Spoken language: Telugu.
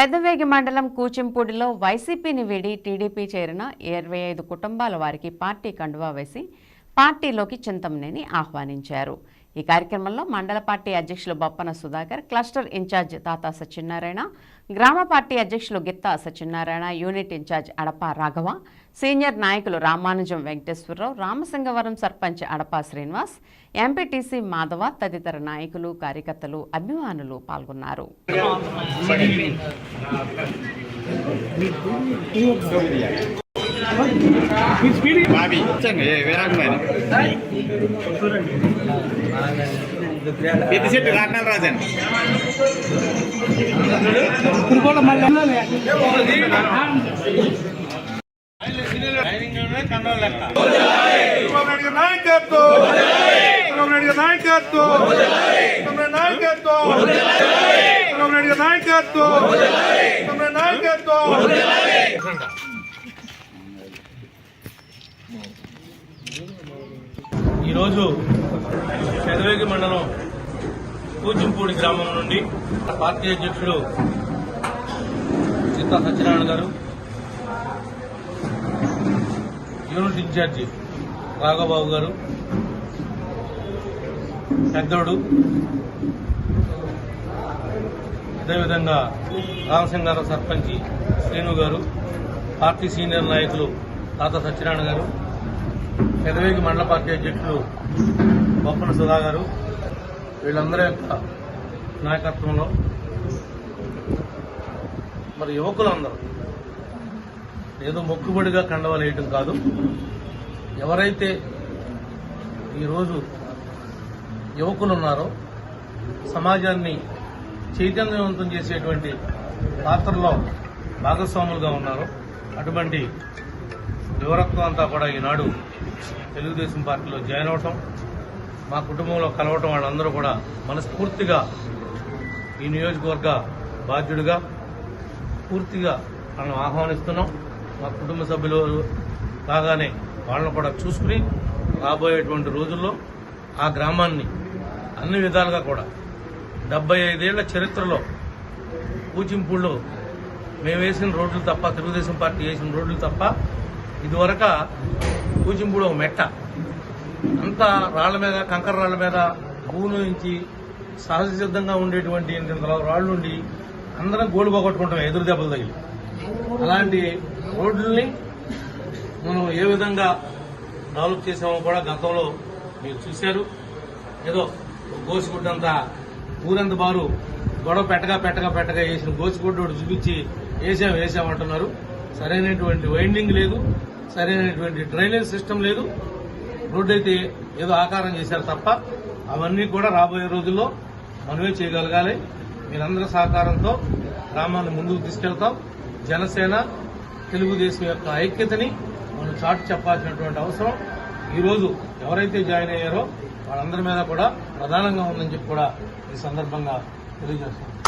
పెద్దవేగి మండలం కూచింపూడిలో వైసీపీని వీడి టీడీపీ చేరిన ఇరవై ఐదు కుటుంబాల వారికి పార్టీ కండువా వేసి పార్టీలోకి చింతమనేని ఆహ్వానించారు. ఈ కార్యక్రమంలో మండల పార్టీ అధ్యక్షులు బొప్పన సుధాకర్ క్లస్టర్ ఇన్ఛార్జ్ తాతా సత్యనారాయణ గ్రామ పార్టీ అధ్యక్షులు Gitta Satyanarayana unit incharge Adapa Raghava senior నాయకులు రామానుజం వెంకటేశ్వరరావు రామసింగవరం సర్పంచ్ అడప శ్రీనివాస్ ఎంపీటీసీ మాధవ తదితర నాయకులు కార్యకర్తలు అభిమానులు పాల్గొన్నారు. బాబీ. ఏ వేరాకుమైన పెద్దిశెట్టి రాట్నాల రాజన్. చంద్రబాబు నాయకత్వం చంద్రబాబు నాయుడు నాయకత్వం నాయకత్వం నాయకత్వం నాయకత్వం. ఈరోజు పెదవేగి మండలం కూచింపూడి గ్రామం నుండి పార్టీ అధ్యక్షుడు సీత సత్యనారాయణ గారు యూనిట్ ఇన్ఛార్జి రాఘబాబు గారు పెద్దోడు అదేవిధంగా రామసింగారావు సర్పంచి శ్రీను గారు పార్టీ సీనియర్ నాయకులు తాత సత్యనారాయణ గారు పెదవేగి మండల పార్టీ అధ్యక్షులు బొప్పన సుధా గారు వీళ్ళందరి యొక్క నాయకత్వంలో మరి యువకులందరూ ఏదో మొక్కుబడిగా కండవలు వేయటం కాదు. ఎవరైతే ఈరోజు యువకులు ఉన్నారో సమాజాన్ని చైతన్యవంతం చేసేటువంటి పాత్రలో భాగస్వాములుగా ఉన్నారో అటువంటి యువరత్వం అంతా కూడా ఈనాడు తెలుగుదేశం పార్టీలో జాయిన్ అవటం మా కుటుంబంలో కలవటం వాళ్ళందరూ కూడా మనస్ఫూర్తిగా ఈ నియోజకవర్గ బాధ్యుడిగా పూర్తిగా మనం ఆహ్వానిస్తున్నాం. మా కుటుంబ సభ్యులు కాగానే వాళ్ళని కూడా చూసుకుని రాబోయేటువంటి రోజుల్లో ఆ గ్రామాన్ని అన్ని విధాలుగా కూడా డెబ్బై ఐదేళ్ళ చరిత్రలో పూచింపుళ్ళు మేము వేసిన రోడ్లు తప్ప తెలుగుదేశం పార్టీ వేసిన రోడ్లు తప్ప ఇదివరక కూచింపూడి ఒక మెట్ట. అంతా రాళ్ళ మీద కంకర రాళ్ళ మీద భూమి నుంచి సహజ సిద్ధంగా ఉండేటువంటి రాళ్ళు ఉండి అందరం గోలు పోగొట్టుకుంటాం ఎదురు దెబ్బలు తగిలి. అలాంటి రోడ్లని మనం ఏ విధంగా డెవలప్ చేసామో కూడా గతంలో మీరు చూశారు. ఏదో గోసిగుడ్డంత ఊరంత బారు గొడవ పెట్టగా పెట్టగా పెట్టగా వేసిన గోసిగుడ్డు ఒకటి చూపించి వేసాం వేసామంటున్నారు సరైనటువంటి వైండింగ్ లేదు సరైనటువంటి డ్రైనేజ్ సిస్టమ్ లేదు. రోడ్డు అయితే ఏదో ఆకారం చేశారు తప్ప అవన్నీ కూడా రాబోయే రోజుల్లో మనమే చేయగలగాలి. మీరందరి సహకారంతో గ్రామాన్ని ముందుకు తీసుకెళ్తాం. జనసేన తెలుగుదేశం యొక్క ఐక్యతని మనం చాటు చెప్పాల్సినటువంటి అవసరం. ఈరోజు ఎవరైతే జాయిన్ అయ్యారో వాళ్ళందరి మీద కూడా ప్రధానంగా ఉందని చెప్పి కూడా ఈ సందర్భంగా తెలియజేస్తున్నాం.